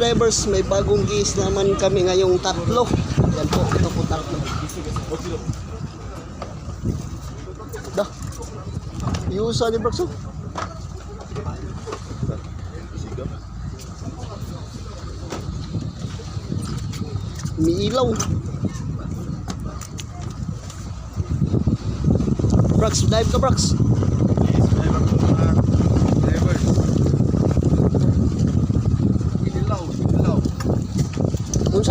mga drivers, may bagong gis naman kami ngayong tatlo. Yan po, ito po tatlo. Da. Yusa ni Braxo. Umiilaw. Brax, dive ka Brax.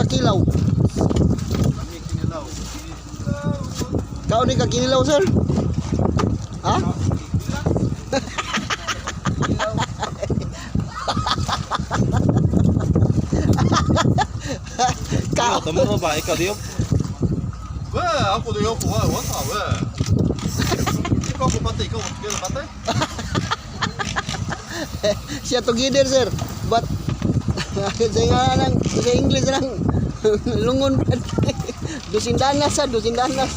kagkilaw. Kami kinilaw. Kao ni kagkilaw, sir? Ha? Kao. Tama mo ba? Ikaw diyo? Ba, ako diyo po. Wala, wala. Ikaw ko patay, ikaw ko patay. siya together sir but sa nga lang sa English lang lungon dusindanas sa dusindanas.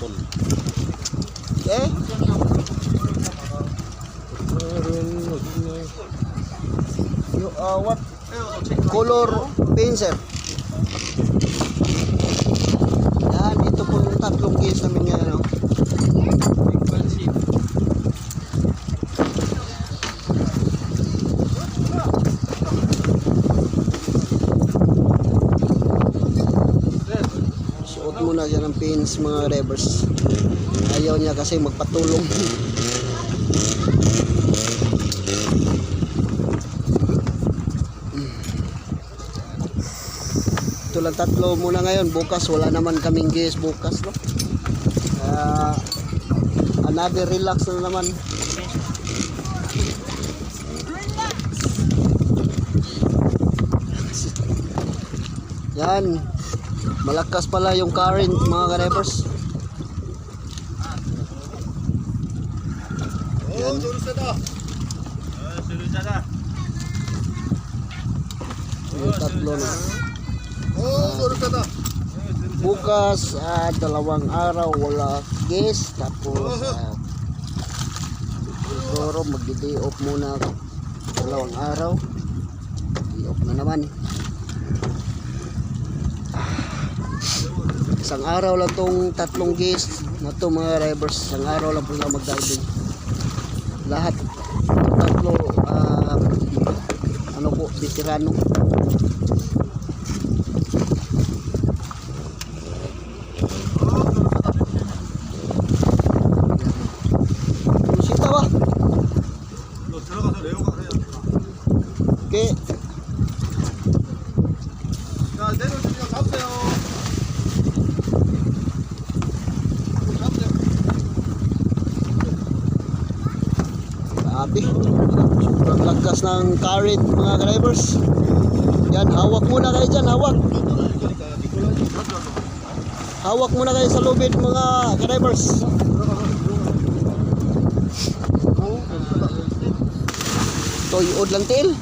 Tol. Eh? Uh, color paint sir? Yan, ito po yung tatlong case namin ngayon. No? Suot muna pins mga revers. Ayaw niya kasi magpatulong. Ito lang tatlo muna ngayon. Bukas wala naman kaming gas bukas. No? Kaya another relax na naman. Yan malakas pala yung current mga karepers yan. Yung tatlo na. Uh, bukas uh, dalawang araw wala gas tapos uh, siguro magdi-day off muna dalawang araw. Day off na naman. Ah. Isang araw lang tong tatlong gas na to mga drivers. Isang araw lang po sila mag-diving. Lahat. Itong tatlo, ah, ano po, veterano. Lakas ng current mga drivers. Yan, hawak muna kayo dyan, hawak. Hawak muna kayo sa lubid mga drivers. Toyod lang til.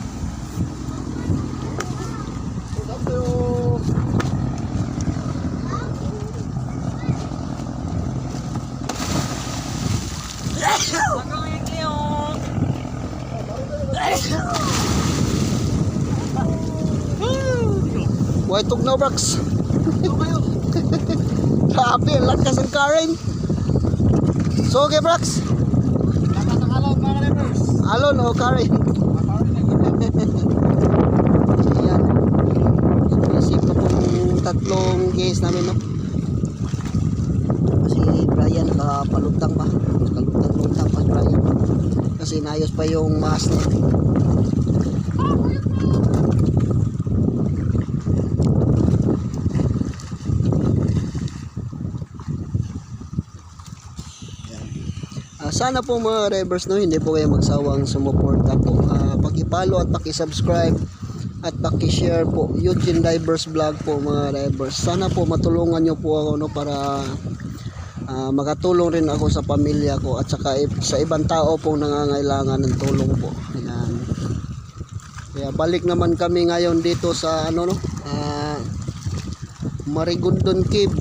Why tugnaw, Brax? Grabe, ang lakas ng current. So, okay, Brax? Alon o current? Ayan. Isip na pong tatlong case namin, no? Kasi Brian nakapalutang pa. Kalutang-lutang pa Brian. Kasi naayos pa yung mask niya. Ah, sana po mga revers no, hindi po kayo magsawang sumuporta po. Ah, paki-follow at paki-subscribe at paki-share po Eugene Divers Vlog po mga revers. Sana po matulungan nyo po ako no para ah, makatulong rin ako sa pamilya ko at saka sa ibang tao pong nangangailangan ng tulong po. Ayan. Kaya balik naman kami ngayon dito sa ano no, ah, Marigondon Cave.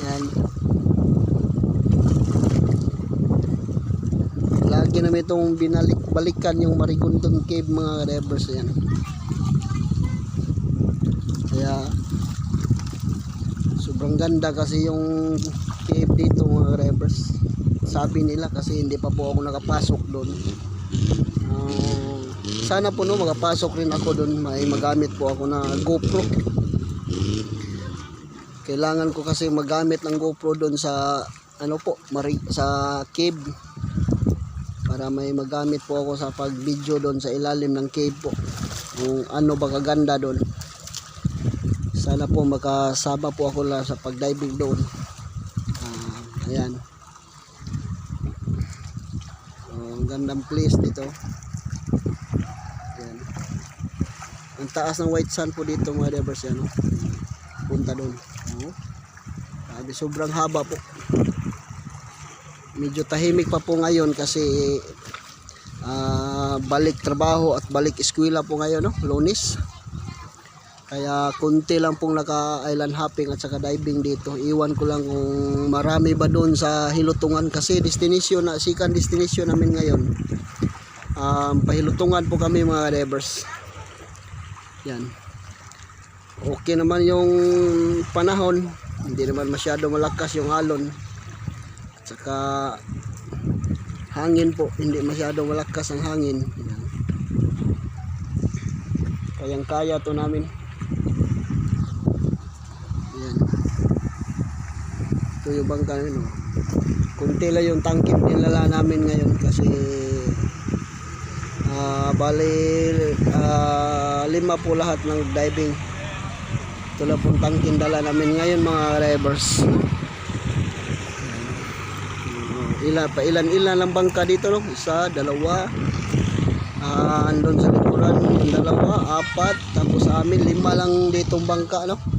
Yan. lagi namin itong binalik balikan yung Marigondon Cave mga drivers yan kaya sobrang ganda kasi yung cave dito mga drivers sabi nila kasi hindi pa po ako nakapasok doon Ah, sana po no makapasok rin ako doon may magamit po ako na GoPro. Kailangan ko kasi magamit ng GoPro doon sa ano po mari, sa cave. Para may magamit po ako sa pag video doon sa ilalim ng cave po. Kung ano ba kaganda doon sana po makasama po ako la sa pag diving doon. Ah, ayan. Oh, ang gandang place dito. Ayan. Ang taas ng white sand po dito mga divers yan oh. punta doon. Oh. Grabe, sobrang haba po. Medyo tahimik pa po ngayon kasi ah, balik trabaho at balik eskwela po ngayon no? Lunis kaya konti lang pong naka island hopping at saka diving dito. Iwan ko lang kung marami ba doon sa hilutungan kasi destination na second destination namin ngayon. Um, pahilutungan po kami mga divers. Yan. Okay naman yung panahon. Hindi naman masyado malakas yung alon. Saka hangin po. Hindi masyado malakas ang hangin. Yan. kayang kaya to namin yan yung bangka yun oh. kunti lang yung tangkip nilala namin ngayon kasi ah bali ah, lima po lahat ng diving. Ito lang pong tangkin dala namin ngayon mga drivers ilan pa ilan ilan lang bangka dito no? Isa dalawa. Ah andun sa likuran dalawa apat. Tapos amin lima lang ditong bangka no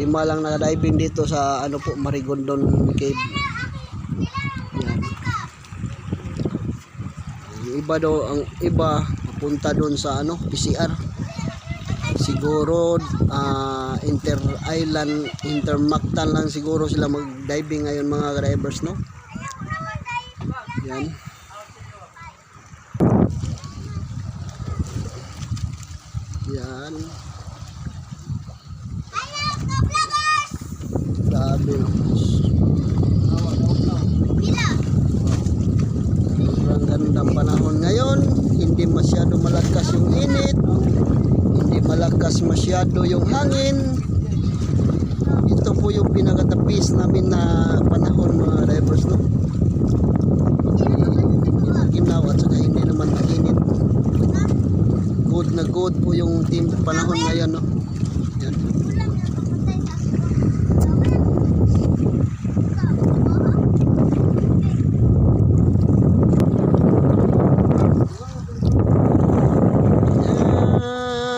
lima lang naka-diving dito sa ano po Marigondon Cave. Iba daw ang iba papunta doon sa ano PCR siguro ah, inter island intermactan lang siguro sila mag diving ngayon mga drivers no? Yan. Yan grabe sobrang gandang panahon ngayon hindi masyado malakas yung init hindi malakas masyado yung hangin. Ito po yung pinakatapis namin na panahon mga drivers no? Ginaw at hindi naman mainit. Good na good po yung team panahon ngayon no yan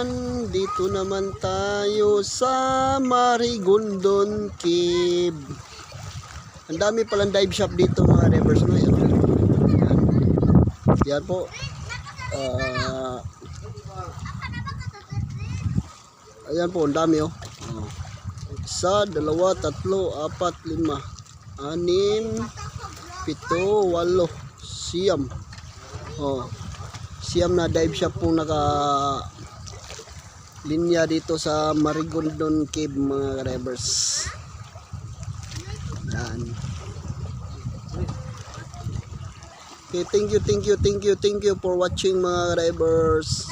Yan, dito naman tayo sa Marigondon Cave. Ang dami palang dive shop dito mga rivers no. Yan, yan. Yan po. Ah, ayan po, ang dami oh. Oh. Isa, dalawa, tatlo, apat, lima, anim, pito, walo, siyam. Oh. Siyam na dive shop po naka linya dito sa Marigondon Cave mga drivers. Yan. Okay, thank you, thank you, thank you, thank you for watching mga drivers.